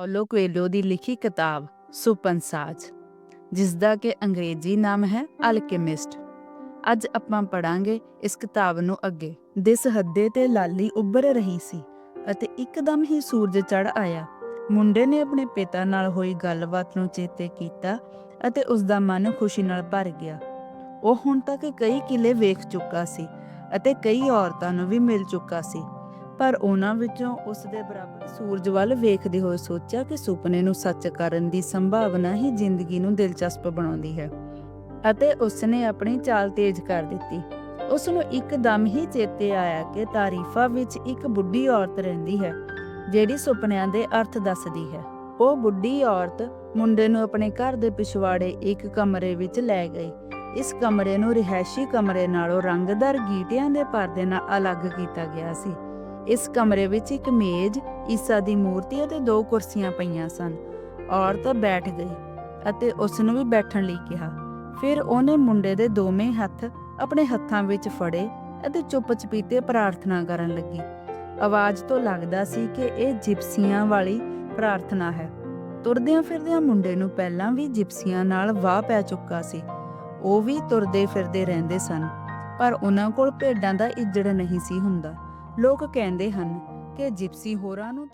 Paulo ਕੋਏਲੋ ਦੀ ਲਿਖੀ ਕਿਤਾਬ ਸੁਪਨਸਾਜ ਜਿਸ ਦਾ ਕਿ ਅੰਗਰੇਜ਼ੀ ਨਾਮ ਹੈ ਅਲਕੇਮਿਸਟ। ਅੱਜ ਆਪਾਂ ਪੜਾਂਗੇ ਇਸ ਕਿਤਾਬ ਨੂੰ ਅੱਗੇ। ਦਿਸ ਹੱਦੇ ਤੇ ਲਾਲੀ ਉੱਭਰ ਰਹੀ ਸੀ ਅਤੇ ਇੱਕਦਮ ਹੀ ਸੂਰਜ ਚੜ ਆਇਆ। ਮੁੰਡੇ ਨੇ ਆਪਣੇ ਪਿਤਾ ਨਾਲ ਹੋਈ ਗੱਲਬਾਤ ਨੂੰ ਚੇਤੇ ਕੀਤਾ ਅਤੇ ਉਸ ਦਾ ਮਨ ਖੁਸ਼ੀ ਨਾਲ ਭਰ ਗਿਆ। ਉਹ ਹੁਣ ਤੱਕ ਕਈ ਕਿਲੇ ਵੇਖ ਚੁੱਕਾ ਸੀ ਅਤੇ ਕਈ ਔਰਤਾਂ ਨੂੰ ਵੀ ਮਿਲ ਚੁੱਕਾ ਸੀ। ਪਰ ਉਹਨਾਂ ਵਿੱਚੋਂ ਉਸ ਦੇ ਬਰਾਬਰ ਸੂਰਜ ਵੱਲ ਵੇਖਦੇ ਹੋਏ ਸੋਚਿਆ ਕਿ ਸੁਪਨੇ ਨੂੰ ਸੱਚ ਕਰਨ ਦੀ ਸੰਭਾਵਨਾ ਹੀ ਜ਼ਿੰਦਗੀ ਨੂੰ ਦਿਲਚਸਪ ਬਣਾਉਂਦੀ ਹੈ। ਅਤੇ ਉਸ ਨੇ ਆਪਣੀ ਚਾਲ ਤੇਜ਼ ਕਰ ਦਿੱਤੀ। ਉਸ ਨੂੰ ਇੱਕਦਮ ਹੀ ਚੇਤੇ ਆਇਆ ਕਿ ਤਾਰੀਫਾ ਵਿੱਚ ਇੱਕ ਬੁੱਢੀ ਔਰਤ ਰਹਿੰਦੀ ਹੈ, ਜਿਹੜੀ ਸੁਪਨਿਆਂ ਦੇ ਅਰਥ ਦੱਸਦੀ ਹੈ। ਉਹ ਬੁੱਢੀ ਔਰਤ ਮੁੰਡੇ ਨੂੰ ਆਪਣੇ ਘਰ ਦੇ ਪਿਛਵਾੜੇ ਇੱਕ ਕਮਰੇ ਵਿੱਚ ਲੈ ਗਈ। ਇਸ ਕਮਰੇ ਨੂੰ ਰਿਹਾਇਸ਼ੀ ਕਮਰੇ ਨਾਲੋਂ ਰੰਗਦਾਰ ਗੀਟਿਆਂ ਦੇ ਪਰਦੇ ਨਾਲ ਅਲੱਗ ਕੀਤਾ ਗਿਆ ਸੀ। ਇਸ ਕਮਰੇ ਵਿੱਚ ਇੱਕ ਮੇਜ਼, ਈਸਾ ਦੀ ਮੂਰਤੀ ਅਤੇ ਦੋ ਕੁਰਸੀਆਂ ਪਈਆਂ ਸਨ। ਔਰਤ ਬੈਠ ਗਈ ਅਤੇ ਉਸ ਨੂੰ ਵੀ ਬੈਠਣ ਲਈ ਕਿਹਾ। ਫਿਰ ਉਹਨੇ ਮੁੰਡੇ ਦੇ ਦੋਵੇਂ ਹੱਥ ਆਪਣੇ ਹੱਥਾਂ ਵਿੱਚ ਫੜੇ ਅਤੇ ਚੁੱਪ-ਚਪੀਤੇ ਪ੍ਰਾਰਥਨਾ ਕਰਨ ਲੱਗੀ। ਆਵਾਜ਼ ਤੋਂ ਲੱਗਦਾ ਸੀ ਕਿ ਇਹ ਜਿਪਸੀਆਂ ਵਾਲੀ ਪ੍ਰਾਰਥਨਾ ਹੈ। ਤੁਰਦਿਆਂ ਫਿਰਦਿਆਂ ਮੁੰਡੇ ਨੂੰ ਪਹਿਲਾਂ ਵੀ ਜਿਪਸੀਆਂ ਨਾਲ ਵਾਹ ਪੈ ਚੁੱਕਾ ਸੀ। ਉਹ ਵੀ ਤੁਰਦੇ ਫਿਰਦੇ ਰਹਿੰਦੇ ਸਨ, ਪਰ ਉਹਨਾਂ ਕੋਲ ਭੇਡਾਂ ਦਾ ਇੱਜੜ ਨਹੀਂ ਸੀ ਹੁੰਦਾ। ਲੋਕ ਕਹਿੰਦੇ ਹਨ ਕਿ ਜਿਪਸੀ ਹੋਰਾਂ ਨੂੰ